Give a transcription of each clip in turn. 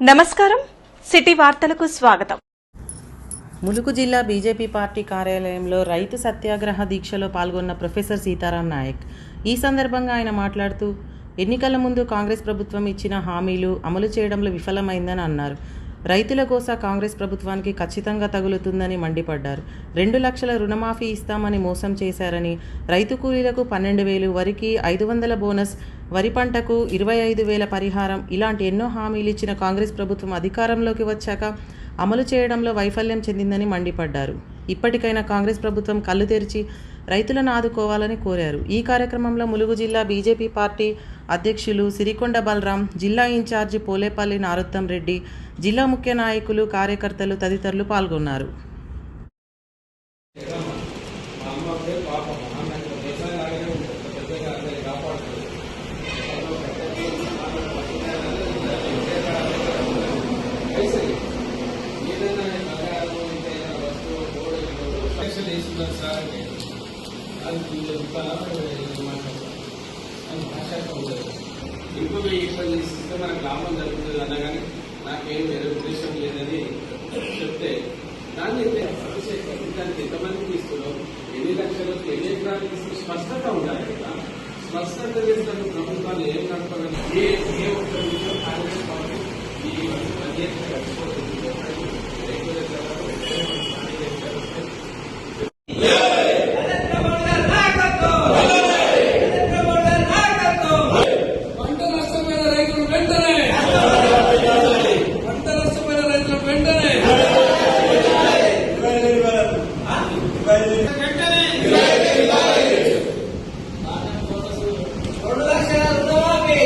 నమస్కారం. సిటీ వార్తలకు స్వాగతం. ములుగు జిల్లా బీజేపీ పార్టీ కార్యాలయంలో రైతు సత్యాగ్రహ దీక్షలో పాల్గొన్న ప్రొఫెసర్ సీతారాం నాయక్. ఈ సందర్భంగా ఆయన మాట్లాడుతూ ఎన్నికల ముందు కాంగ్రెస్ ప్రభుత్వం ఇచ్చిన హామీలు అమలు చేయడంలో విఫలమైందని అన్నారు. రైతుల కోసా కాంగ్రెస్ ప్రభుత్వానికి ఖచ్చితంగా తగులుతుందని మండిపడ్డారు. రెండు లక్షల రుణమాఫీ ఇస్తామని మోసం చేశారని రైతు కూలీలకు పన్నెండు వేలు వరికి ఐదు వందల బోనస్ వరి పంటకు ఇరవై ఐదు వేల పరిహారం ఇలాంటి ఎన్నో హామీలు ఇచ్చిన కాంగ్రెస్ ప్రభుత్వం అధికారంలోకి వచ్చాక అమలు చేయడంలో వైఫల్యం చెందిందని మండిపడ్డారు. ఇప్పటికైనా కాంగ్రెస్ ప్రభుత్వం కళ్ళు తెరిచి రైతులను ఆదుకోవాలని కోరారు ఈ కార్యక్రమంలో ములుగు జిల్లా బీజేపీ పార్టీ అధ్యక్షులు సిరికొండ బలరాం జిల్లా ఇన్ఛార్జి పోలేపల్లి నారోత్తం రెడ్డి జిల్లా ముఖ్య నాయకులు కార్యకర్తలు తదితరులు పాల్గొన్నారు సార్ అది వీళ్ళు చెప్తారా అని ఎక్కువ చేసిస్తే మనకు లాభం జరుగుతుంది అనగానే నాకేం వేరే ఉద్దేశం లేదని చెప్తే దాన్ని దానికి ఎంతమంది ఇస్తున్నాం ఎన్ని లక్షలకు ఎన్ని ఎకరాలు స్పష్టత ఉండాలి కదా. స్పష్టత చేస్తున్న ప్రభుత్వాలు ఏం నడపాలని ఏ ఏ ఒక్క విషయం కాంగ్రెస్ పార్టీ ఈ అధ్యక్ష కలిసిపోతుంది లేకపోతే పంట నష్టమైన రైతులు వెంటనే పంట నష్టమైన రైతులు వెంటనే వెంటనే రెండు లక్షల రుణమాఫీ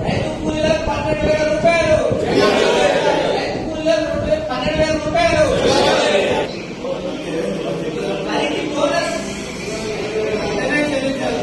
రైతు కూలీలకు పన్నెండు వేల రూపాయలు రైతు కూలీలకు రెండు వేల- పన్నెండు వేల రూపాయలు వరికి బోనస్ వెంటనే చెల్లించాలి